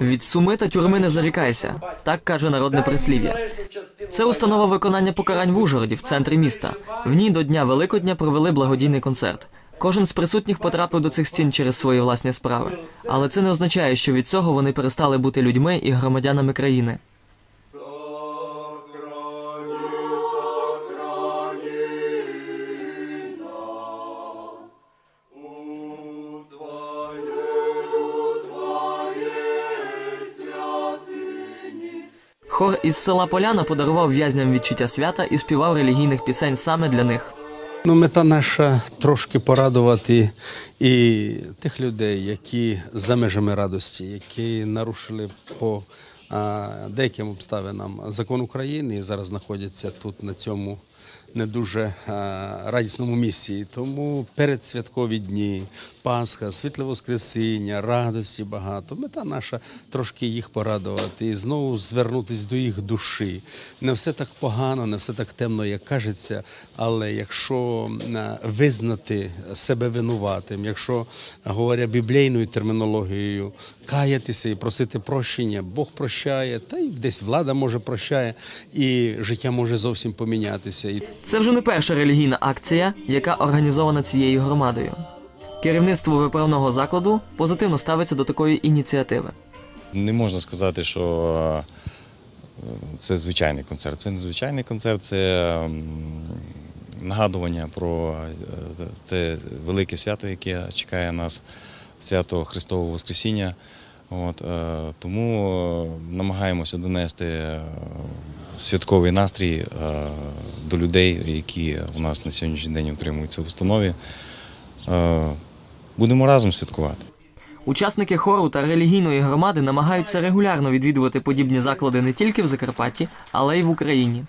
Від суми та тюрми не зарікайся. Так каже народне прислів'я. Це установа виконання покарань в Ужгороді, в центрі міста. В ній до Дня Великодня провели благодійний концерт. Кожен з присутніх потрапив до цих стін через свої власні справи. Але це не означає, що від цього вони перестали бути людьми і громадянами країни. Хор із села Поляна подарував в'язням відчуття свята і співав релігійних пісень саме для них. Ну, мета наша трошки порадувати і тих людей, які за межами радості, які нарушили по деяким обставинам закон України і зараз знаходяться тут на цьому не дуже радісному місці. Тому передсвяткові дні, Пасха, світле Воскресіння, радості багато. Мета наша трошки їх порадувати і знову звернутися до їх душі. Не все так погано, не все так темно, як кажеться. Але якщо е, визнати себе винуватим, якщо говоря біблійною термінологією, каятися і просити прощення, Бог прощає, та й десь влада може прощає, і життя може зовсім помінятися. Це вже не перша релігійна акція, яка організована цією громадою. Керівництво виправного закладу позитивно ставиться до такої ініціативи. Не можна сказати, що е, це звичайний концерт. Це не звичайний концерт, це нагадування про е, те велике свято, яке чекає нас, свято Христового Воскресіння. От, е, тому намагаємося донести святковий настрій до людей, які у нас на сьогоднішній день утримуються в установі. Е, Будемо разом святкувати. Учасники хору та релігійної громади намагаються регулярно відвідувати подібні заклади не тільки в Закарпатті, але й в Україні.